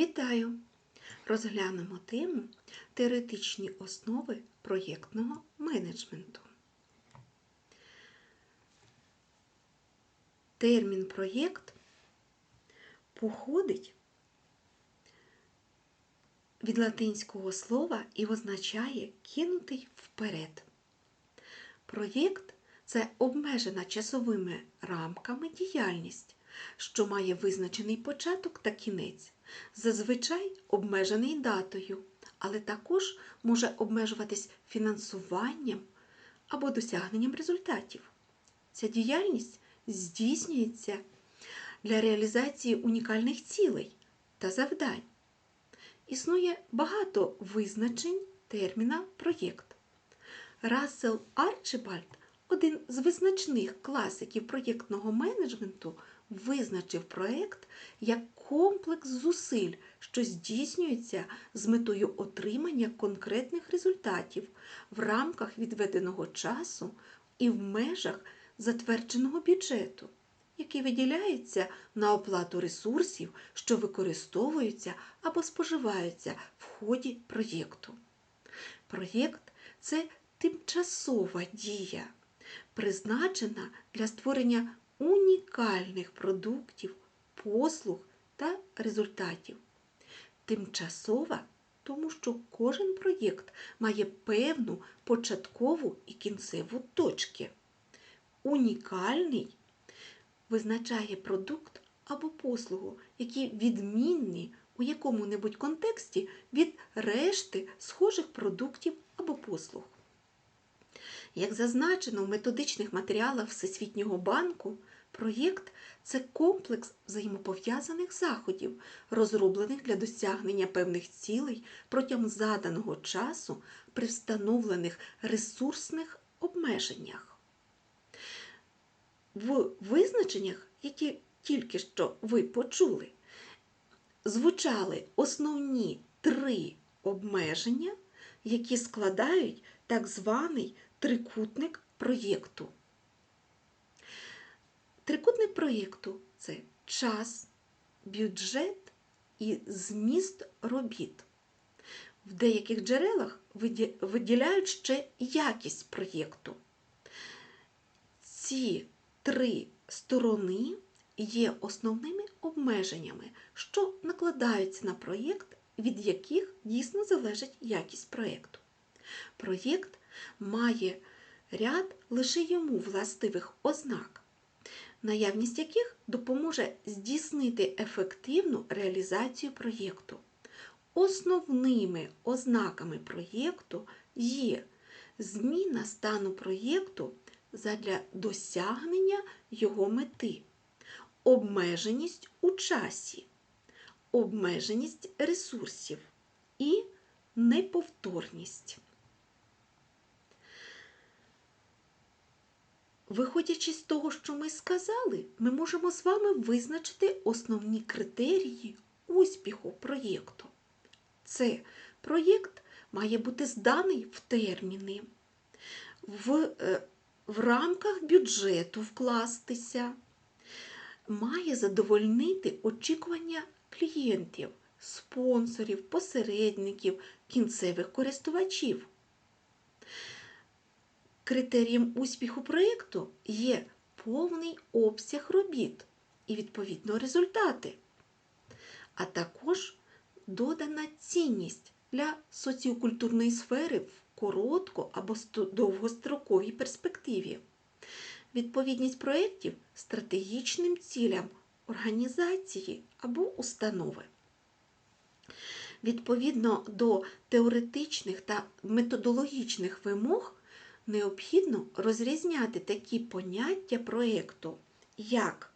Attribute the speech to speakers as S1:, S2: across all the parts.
S1: Вітаю! Розглянемо тему Теоретичні основи проєктного менеджменту. Термін проєкт походить від латинського слова і означає кинутий вперед. Проєкт це обмежена часовими рамками діяльність, що має визначений початок та кінець, зазвичай обмежений датою, але також може обмежуватись фінансуванням або досягненням результатів. Ця діяльність здійснюється для реалізації унікальних цілей та завдань. Існує багато визначень терміна проєкт. Рассел Арчибальд, один з визначних класиків проєктного менеджменту, визначив проєкт як комплекс зусиль, що здійснюється з метою отримання конкретних результатів в рамках відведеного часу і в межах затвердженого бюджету, який виділяється на оплату ресурсів, що використовуються або споживаються в ході проєкту. Проєкт це тимчасова дія, призначена для створення унікальних продуктів, послуг та результатів. Тимчасова, тому що кожен проєкт має певну початкову і кінцеву точки. Унікальний визначає продукт або послугу, які відмінні у якому-небудь контексті від решти схожих продуктів або послуг. Як зазначено в методичних матеріалах Всесвітнього банку, проєкт це комплекс взаємопов'язаних заходів, розроблених для досягнення певних цілей протягом заданого часу при встановлених ресурсних обмеженнях. В визначеннях, які тільки що ви почули, звучали основні три обмеження, які складають так званий трикутник проєкту. Трикутник проєкту це час, бюджет і зміст робіт. В деяких джерелах виділяють ще якість проєкту. Ці три сторони є основними обмеженнями, що накладаються на проєкт, від яких дійсно залежить якість проєкту. Проєкт має ряд лише йому властивих ознак, наявність яких допоможе здійснити ефективну реалізацію проєкту. Основними ознаками проєкту є зміна стану проєкту задля досягнення його мети, обмеженість у часі, обмеженість ресурсів і неповторність. Виходячи з того, що ми сказали, ми можемо з вами визначити основні критерії успіху проєкту. Це проєкт має бути зданий в терміни, в, в рамках бюджету вкластися, має задовольнити очікування клієнтів, спонсорів, посередників, кінцевих користувачів. Критерієм успіху проєкту є повний обсяг робіт і, відповідно, результати, а також додана цінність для соціокультурної сфери в коротко або довгостроковій перспективі, відповідність проєктів стратегічним цілям організації або установи. Відповідно до теоретичних та методологічних вимог необхідно розрізняти такі поняття проєкту, як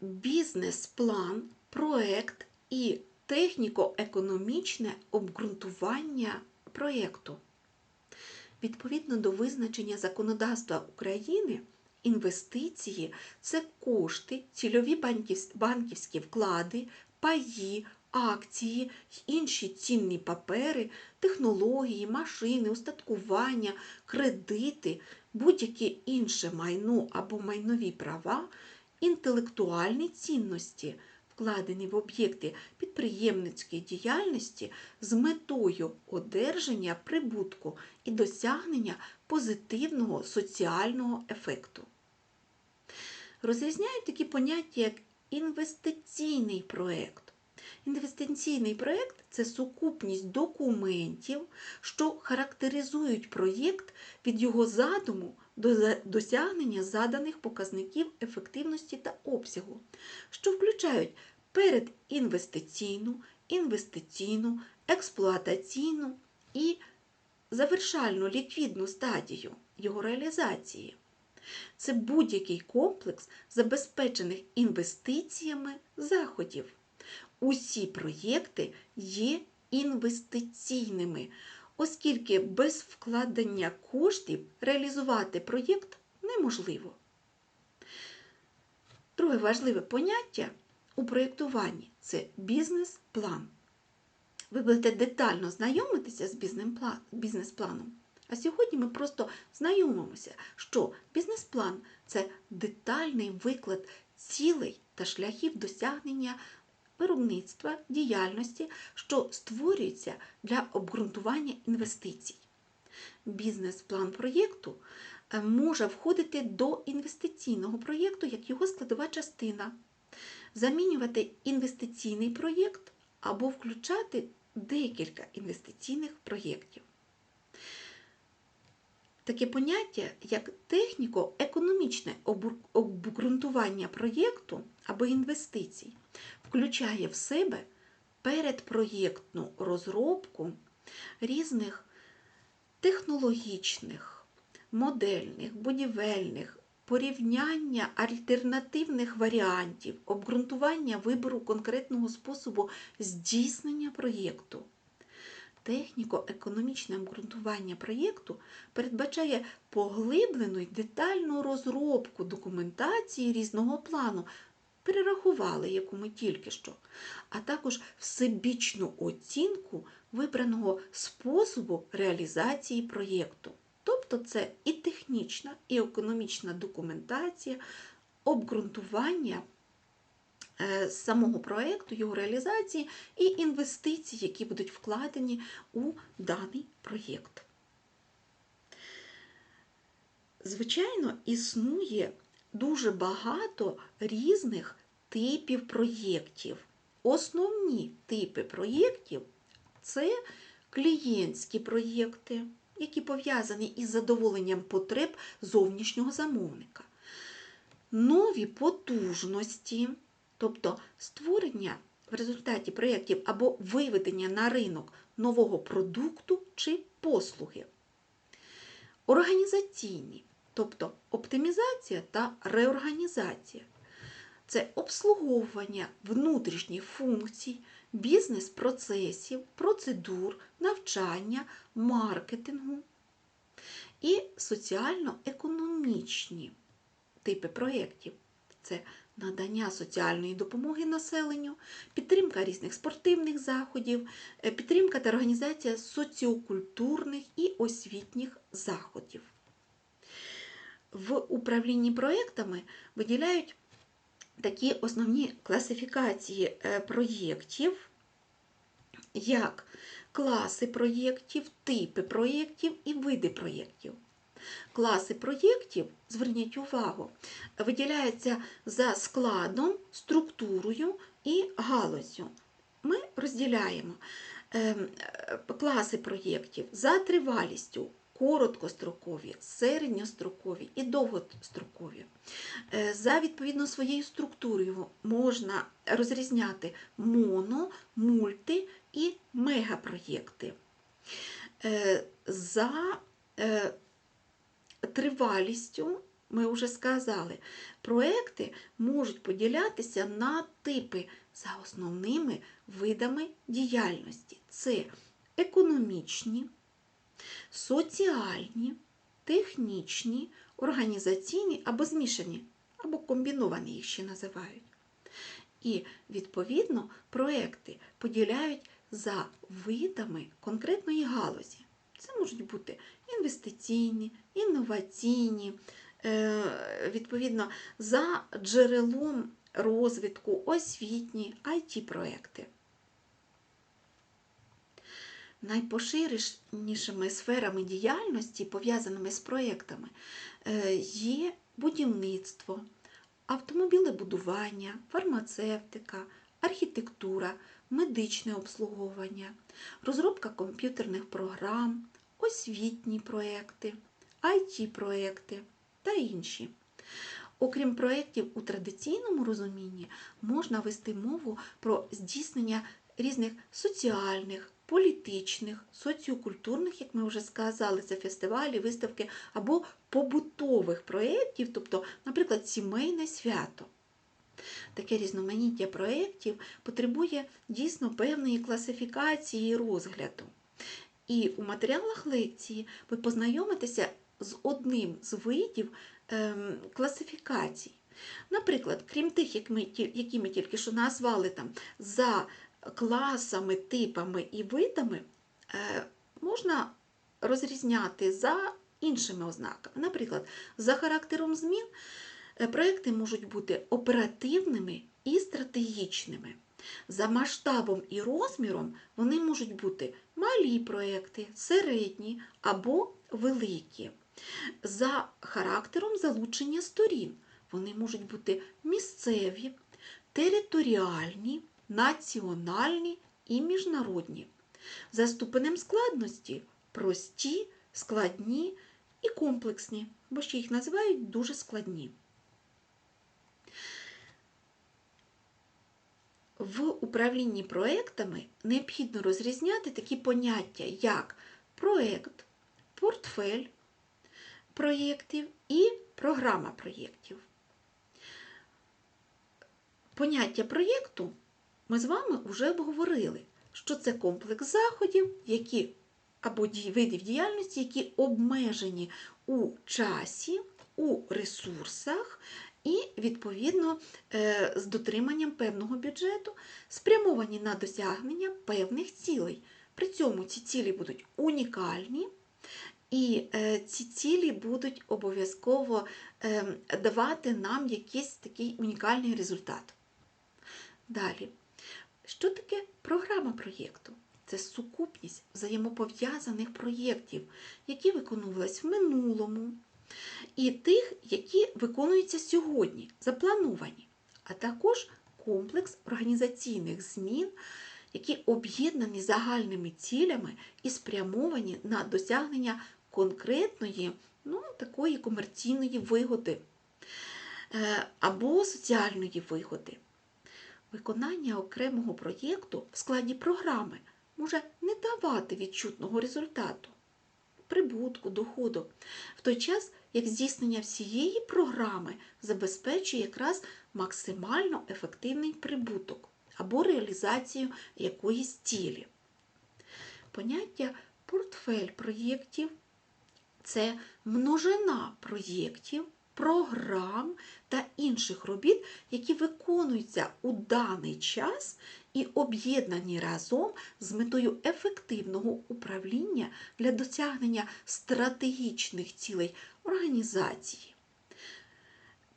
S1: бізнес-план, проєкт і техніко-економічне обґрунтування проєкту. Відповідно до визначення законодавства України, інвестиції це кошти, цільові банківські вклади, паї, акції інші цінні папери, технології, машини, устаткування, кредити, будь-яке інше майно або майнові права, інтелектуальні цінності, вкладені в об'єкти підприємницької діяльності з метою одержання прибутку і досягнення позитивного соціального ефекту. Розрізняють такі поняття, як інвестиційний проєкт. Інвестиційний проєкт це сукупність документів, що характеризують проєкт від його задуму до досягнення заданих показників ефективності та обсягу, що включають передінвестиційну, інвестиційну, експлуатаційну і завершальну ліквідну стадію його реалізації. Це будь-який комплекс забезпечених інвестиціями заходів. Усі проєкти є інвестиційними, оскільки без вкладення коштів реалізувати проєкт неможливо. Друге важливе поняття у проєктуванні це бізнес-план. Ви будете детально знайомитися з бізнес-пла- бізнес-планом. А сьогодні ми просто знайомимося, що бізнес-план це детальний виклад цілей та шляхів досягнення виробництва діяльності, що створюється для обґрунтування інвестицій. Бізнес-план проєкту е, може входити до інвестиційного проєкту як його складова частина, замінювати інвестиційний проєкт або включати декілька інвестиційних проєктів. Таке поняття, як техніко-економічне обґрунтування проєкту або інвестицій, включає в себе передпроєктну розробку різних технологічних, модельних, будівельних, порівняння альтернативних варіантів, обґрунтування вибору конкретного способу здійснення проєкту. Техніко-економічне обґрунтування проєкту передбачає поглиблену й детальну розробку документації різного плану, перерахували, яку ми тільки що, а також всебічну оцінку вибраного способу реалізації проєкту. Тобто це і технічна, і економічна документація, обґрунтування е, самого проєкту, його реалізації і інвестицій, які будуть вкладені у даний проєкт. Звичайно, існує дуже багато різних типів проєктів. Основні типи проєктів це клієнтські проєкти, які пов'язані із задоволенням потреб зовнішнього замовника. Нові потужності, тобто створення в результаті проєктів або виведення на ринок нового продукту чи послуги. Організаційні, тобто оптимізація та реорганізація. Це обслуговування внутрішніх функцій, бізнес-процесів, процедур, навчання, маркетингу і соціально-економічні типи проєктів. Це надання соціальної допомоги населенню, підтримка різних спортивних заходів, е, підтримка та організація соціокультурних і освітніх заходів. В управлінні проєктами виділяють такі основні класифікації е, проєктів, як класи проєктів, типи проєктів і види проєктів. Класи проєктів, зверніть увагу, виділяються за складом, структурою і галузю. Ми розділяємо ем, е, класи проєктів за тривалістю, короткострокові, середньострокові і довгострокові. Е, За відповідно своєю структурою можна розрізняти моно, мульти і мегапроєкти. Е, За е, тривалістю, ми вже сказали, проекти можуть поділятися на типи за основними видами діяльності. Це економічні, соціальні, технічні, організаційні або змішані, або комбіновані їх ще називають. І, відповідно, проекти поділяють за видами конкретної галузі. Це можуть бути інвестиційні, інноваційні, е, відповідно, за джерелом розвитку, освітні, it проекти Найпоширенішими сферами діяльності, пов'язаними з проєктами, е, є будівництво, автомобілебудування, фармацевтика, архітектура, медичне обслуговування, розробка комп'ютерних програм, освітні проекти, it проекти та інші. Окрім проєктів у традиційному розумінні, можна вести мову про здійснення різних соціальних, політичних, соціокультурних, як ми вже сказали, це фестивалі, виставки або побутових проєктів, тобто, наприклад, сімейне свято. Таке різноманіття проєктів потребує дійсно певної класифікації розгляду. І у матеріалах лекції ви познайомитеся з одним з видів ем, класифікацій. Наприклад, крім тих, які ми тільки що назвали там, за класами, типами і видами, е, можна розрізняти за іншими ознаками. Наприклад, за характером змін е, проекти можуть бути оперативними і стратегічними. За масштабом і розміром вони можуть бути малі проекти, середні або великі. За характером залучення сторін вони можуть бути місцеві, територіальні, національні і міжнародні. За ступенем складності прості, складні і комплексні, бо ще їх називають дуже складні. В управлінні проектами необхідно розрізняти такі поняття, як проект, портфель проєктів і програма проєктів. Поняття проєкту ми з вами вже обговорили, що це комплекс заходів, які або видів діяльності, які обмежені у часі, у ресурсах і, відповідно, е, з дотриманням певного бюджету, спрямовані на досягнення певних цілей. При цьому ці цілі будуть унікальні, і е, ці цілі будуть обов'язково е, давати нам якийсь такий унікальний результат. Далі, що таке програма проєкту? Це сукупність взаємопов'язаних проєктів, які виконувались в минулому, і тих, які виконуються сьогодні, заплановані, а також комплекс організаційних змін, які об'єднані загальними цілями і спрямовані на досягнення конкретної, ну, такої комерційної вигоди е, або соціальної вигоди. Виконання окремого проєкту в складі програми може не давати відчутного результату, прибутку, доходу, в той час, як здійснення всієї програми забезпечує якраз максимально ефективний прибуток або реалізацію якоїсь цілі. Поняття портфель проєктів це множина проєктів, програм та інших робіт, які виконуються у даний час і об'єднані разом з метою ефективного управління для досягнення стратегічних цілей організації.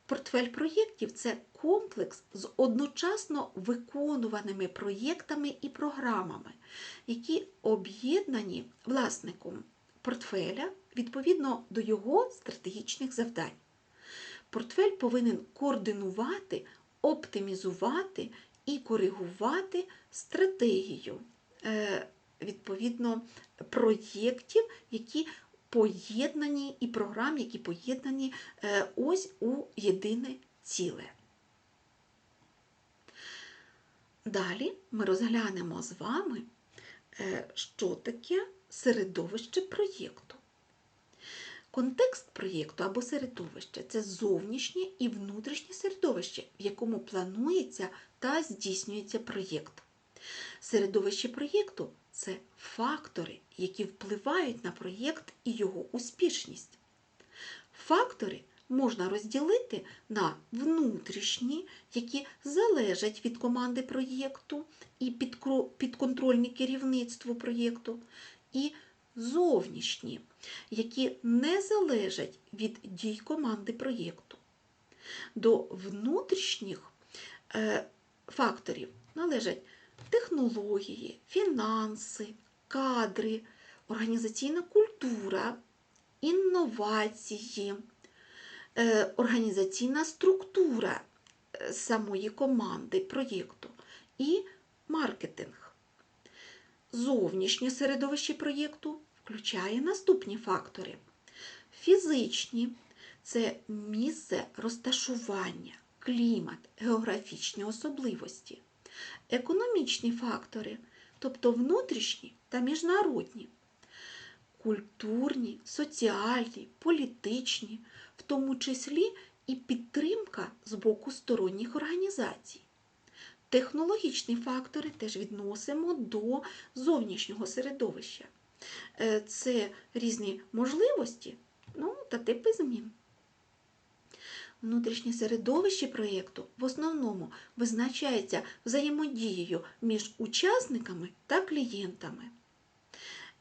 S1: Портфель проєктів це комплекс з одночасно виконуваними проєктами і програмами, які об'єднані власником портфеля відповідно до його стратегічних завдань. Портфель повинен координувати, оптимізувати і коригувати стратегію е, відповідно проєктів, які поєднані, і програм, які поєднані е, ось у єдине ціле. Далі ми розглянемо з вами, е, що таке середовище проєкту. Контекст проєкту або середовище це зовнішнє і внутрішнє середовище, в якому планується та здійснюється проєкт. Середовище проєкту це фактори, які впливають на проєкт і його успішність. Фактори можна розділити на внутрішні, які залежать від команди проєкту і підконтрольні керівництву проєкту, і зовнішні, які не залежать від дій команди проєкту. До внутрішніх е, факторів належать технології, фінанси, кадри, організаційна культура, інновації, е, організаційна структура е, самої команди проєкту і маркетинг. Зовнішнє середовище проєкту включає наступні фактори: фізичні це місце розташування, клімат, географічні особливості, економічні фактори, тобто внутрішні та міжнародні, культурні, соціальні, політичні, в тому числі і підтримка з боку сторонніх організацій. Технологічні фактори теж відносимо до зовнішнього середовища. Е, Це різні можливості ну, та типи змін. Внутрішнє середовище проєкту в основному визначається взаємодією між учасниками та клієнтами.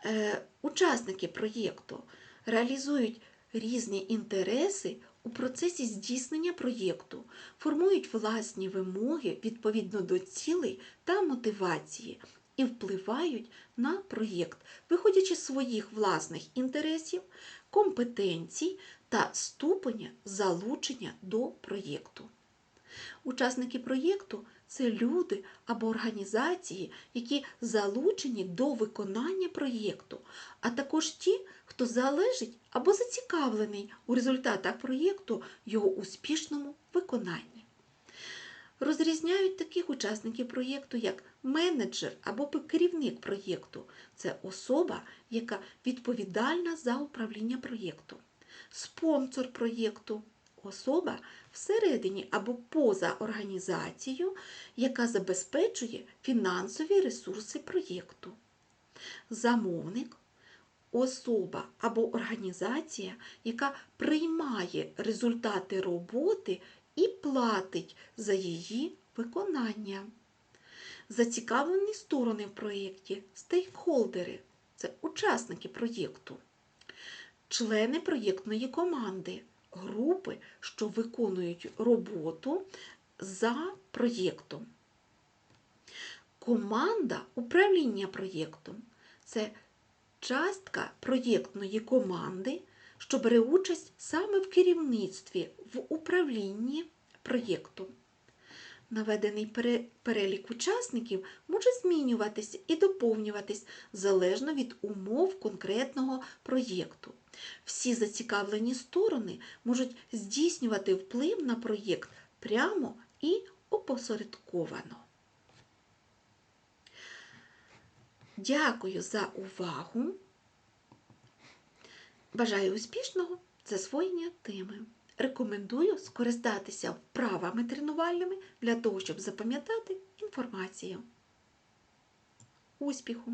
S1: Е, Учасники проєкту реалізують різні інтереси у процесі здійснення проєкту, формують власні вимоги відповідно до цілей та мотивації і впливають на проєкт, виходячи з своїх власних інтересів, компетенцій та ступеня залучення до проєкту. Учасники проєкту це люди або організації, які залучені до виконання проєкту, а також ті, хто залежить або зацікавлений у результатах проєкту його успішному виконанні. Розрізняють таких учасників проєкту як менеджер або керівник проєкту. Це особа, яка відповідальна за управління проєктом. Спонсор проєкту особа всередині або поза організацією, яка забезпечує фінансові ресурси проєкту. Замовник особа або організація, яка приймає результати роботи і платить за її виконання. Зацікавлені сторони в проєкті стейкхолдери це учасники проєкту, члени проєктної команди, групи, що виконують роботу за проєктом. Команда управління проєктом це частка проєктної команди, що бере участь саме в керівництві, в управлінні проєктом. Наведений перелік учасників може змінюватись і доповнюватись залежно від умов конкретного проєкту. Всі зацікавлені сторони можуть здійснювати вплив на проєкт прямо і опосередковано. Дякую за увагу. Бажаю успішного засвоєння теми. Рекомендую скористатися вправами тренувальними для того, щоб запам'ятати інформацію. Успіху!